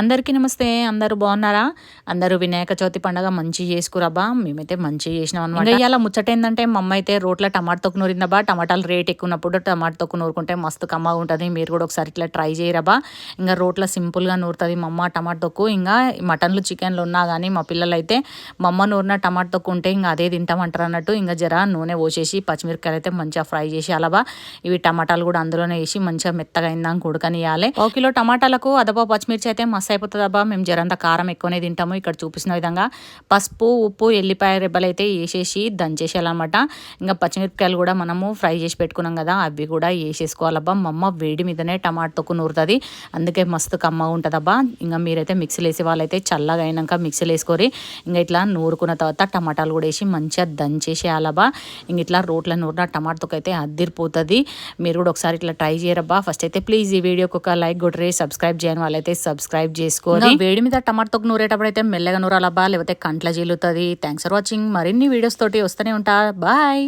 అందరికీ నమస్తే. అందరూ బాగున్నారా? అందరూ వినాయక చవితి పండగ మంచి చేసుకురాబా? మేమైతే మంచి చేసినాం అనమాట ఇవాళ ముచ్చట ఏంటంటే మా అమ్మ అయితే రోట్ల టమాటా తొక్కు నూరిందబా టమాటాలు రేట్ ఎక్కున్నప్పుడు టమాటా తొక్కు నూరుకుంటే మస్తు కమ్మగా ఉంటుంది. మీరు కూడా ఒకసారి ఇట్లా ట్రై చేయరాబా. ఇంకా రోట్ల సింపుల్గా నూరుతుంది మా అమ్మ టమాటా తొక్కు ఇంకా మటన్లు చికెన్లు ఉన్నా కానీ మా పిల్లలు అయితే మా అమ్మ నూరిన టమాటా తొక్కు ఉంటే ఇంకా అదే తింటామంటారు అన్నట్టు ఇంకా జర నూనె పోసేసి పచ్చిమిరపకాయలు అయితే మంచిగా ఫ్రై చేసి అలాబా ఇవి టమాటాలు కూడా అందులోనే వేసి మంచిగా మెత్తగా అయిందాక ఉడకనియాలి ఒక కిలో టమాటాలకు అదబా పచ్చిమిర్చి అయితే మస్తు అయిపోతుంది అబ్బా మేము జరంత కారం ఎక్కువనే తింటాము. ఇక్కడ చూపిస్తున్న విధంగా పసుపు ఉప్పు ఎల్లిపాయ రెబ్బలు అయితే వేసేసి దంచేసేయాలన్నమాట ఇంకా పచ్చిమిరపకాయలు కూడా మనము ఫ్రై చేసి పెట్టుకున్నాం కదా అవి కూడా వేసేసుకోవాలబ్బా మా అమ్మ వేడి మీదనే టమాటోకు నూరుతుంది. అందుకే మస్తు కమ్మగా ఉంటుందబ్బా ఇంకా మీరైతే మిక్సీలు వేసే వాళ్ళైతే చల్లగా అయినాక మిక్సీలు వేసుకొని ఇంకా ఇట్లా నూరుకున్న తర్వాత టమాటాలు కూడా వేసి మంచిగా దంచేసేయాలబ్బా ఇంక ఇట్లా రోట్ల నూరిన టమాటోకు అయితే అద్దిరిపోతుంది మీరు కూడా ఒకసారి ఇట్లా ట్రై చేయరబ్బా. ఫస్ట్ అయితే ప్లీజ్ ఈ వీడియోకి ఒక లైక్ కొట్టరే. సబ్స్క్రైబ్ చేయని వాళ్ళైతే సబ్స్క్రైబ్ చేసుకోవాలి వేడి మీద టమాటోకి నూరేటప్పుడు అయితే మెల్లగా నూరాలబ్బా లేకపోతే కంట్ల జీలుతుంది థ్యాంక్స్ ఫర్ వాచింగ్ మరిన్ని వీడియోస్ తోటి వస్తూనే ఉంటా. బాయ్